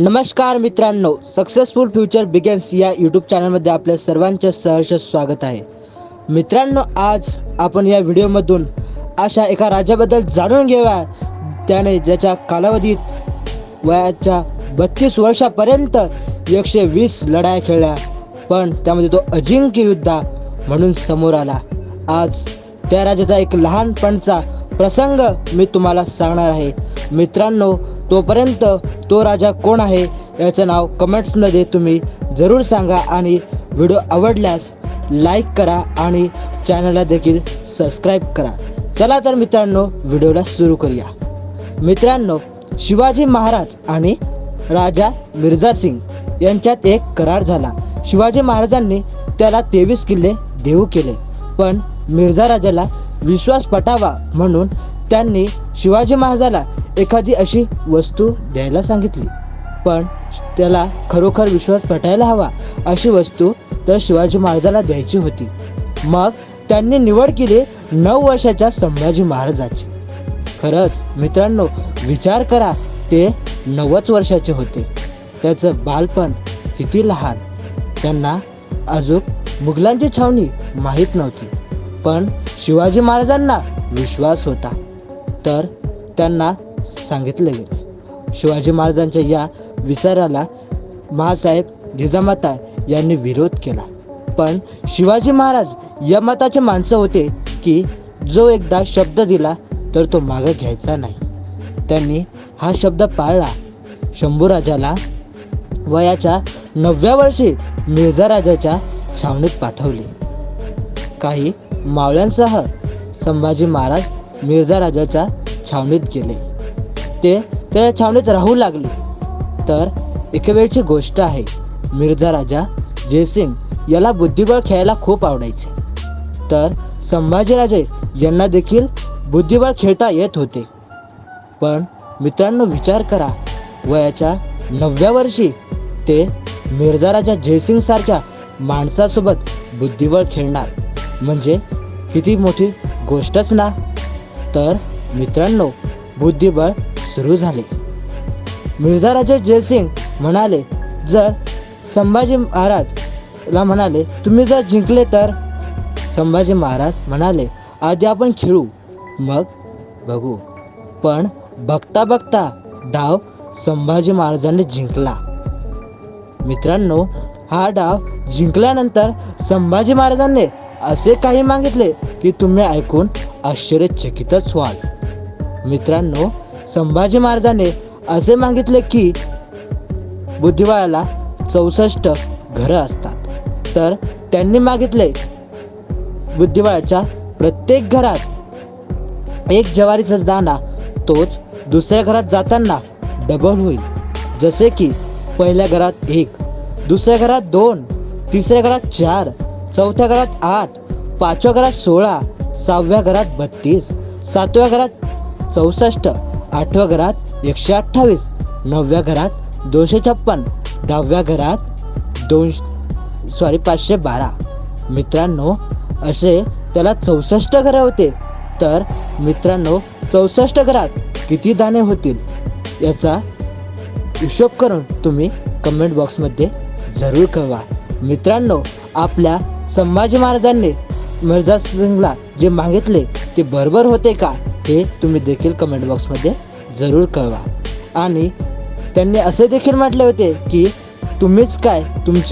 नमस्कार मित्रांनो successful future begins या यूट्यूब चॅनलमध्ये आपल्या सर्वांचे सहर्ष स्वागत आहे. मित्रांनो आज आपण या व्हिडिओमधून अशा एका राजाबद्दल जाणून घेऊया त्याने ज्याच्या कालावधीत वयाच्या बत्तीस वर्षापर्यंत एकशे वीस लढाया खेळल्या पण त्यामध्ये तो अजिंक्य युद्धा म्हणून समोर आला. आज त्या राजाचा एक लहानपणचा प्रसंग मी तुम्हाला सांगणार आहे. मित्रांनो तोपर्यंत तो राजा कोण आहे याचं नाव कमेंट्समध्ये तुम्ही जरूर सांगा आणि व्हिडिओ आवडल्यास लाईक करा आणि चॅनलला देखील सबस्क्राईब करा. चला तर मित्रांनो व्हिडिओला सुरू करूया. मित्रांनो शिवाजी महाराज आणि राजा मिर्झा सिंग यांच्यात एक करार झाला. शिवाजी महाराजांनी त्याला तेवीस किल्ले देऊ केले पण मिर्झा राजाला विश्वास पटावा म्हणून त्यांनी शिवाजी महाराजाला एखादी अशी वस्तू द्यायला सांगितली. पण त्याला खरोखर विश्वास पटायला हवा अशी वस्तू तर शिवाजी महाराजाला द्यायची होती. मग त्यांनी निवड केली नऊ वर्षाच्या संभाजी महाराजाची. खरंच मित्रांनो विचार करा ते नव्वद वर्षाचे होते. त्याचं बालपण किती लहान? त्यांना अजून मुघलांची छावणी माहीत नव्हती. पण शिवाजी महाराजांना विश्वास होता. तर त्यांना सांगितले. गेले शिवाजी महाराजांच्या या विचाराला महासाहेब जिजामाता यांनी विरोध केला. पण शिवाजी महाराज या मताचे माणसं होते की जो एकदा शब्द दिला तर तो मागे घ्यायचा नाही. त्यांनी हा शब्द पाळला. शंभूराजाला वयाच्या नवव्या वर्षी मिर्झाराजाच्या छावणीत पाठवले. काही मावळ्यांसह संभाजी महाराज मिर्झा राजाच्या छावणीत गेले. ते त्या छावणीत राहू लागले. तर एके वेळची गोष्ट आहे मिर्झा राजा जयसिंग याला बुद्धिबळ खेळायला खूप आवडायचे. तर संभाजीराजे यांना देखील बुद्धिबळ खेळता येत होते. पण मित्रांनो विचार करा वयाच्या नवव्या वर्षी ते मिर्झा राजा जयसिंग सारख्या माणसासोबत बुद्धिबळ खेळणार. म्हणजे किती मोठी गोष्टच ना? तर मित्रांनो बुद्धिबळ सुरू झाले. मिर्झा राजा जयसिंग म्हणाले जर संभाजी महाराजला म्हणाले तुम्ही जर जिंकले तर? संभाजी महाराज म्हणाले आधी आपण खेळू मग बघू. पण बघता बघता डाव संभाजी महाराजांनी जिंकला. मित्रांनो हा डाव जिंकल्यानंतर संभाजी महाराजांनी असे काही मागितले की तुम्ही ऐकून आश्चर्यचकितच व्हाल. मित्रांनो संभाजी महाराजाने असे मागितले की बुद्धिबळाला चौसष्ट घरं असतात. तर त्यांनी मागितले बुद्धिबळाच्या प्रत्येक घरात एक जवारीचा दाणा तोच दुसऱ्या घरात जाताना डबल होईल. जसे की पहिल्या घरात एक दुसऱ्या घरात दोन तिसऱ्या घरात चार चौथ्या घरात आठ पाचव्या घरात सोळा सहाव्या घरात बत्तीस सातव्या घरात चौसष्ट आठव्या घरात एकशे अठ्ठावीस नवव्या घरात दोनशे छप्पन दहाव्या घरात दोन सॉरी पाचशे बारा. मित्रांनो असे त्याला चौसष्ट घरं होते. तर मित्रांनो चौसष्ट घरात किती दाणे होतील? याचा हिशोब करून तुम्ही कमेंट बॉक्समध्ये जरूर कळवा. मित्रांनो आपल्या संभाजी महाराजांनी मिर्झा सिंगला जे मागितले ते बरोबर होते का? हे तुम्ही देखील कमेंट बॉक्समध्ये जरूर कळवा. आणि त्यांनी असे देखील म्हटले होते की तुम्हीच काय तुमची